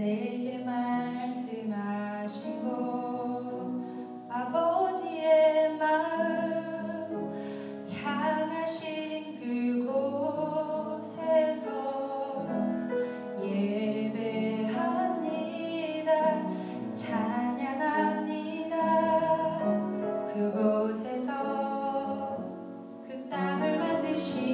내게 말씀하시고 아버지의 마음 향하신 그곳에서 예배합니다. 찬양합니다. 그곳에서 그 땅을 만드신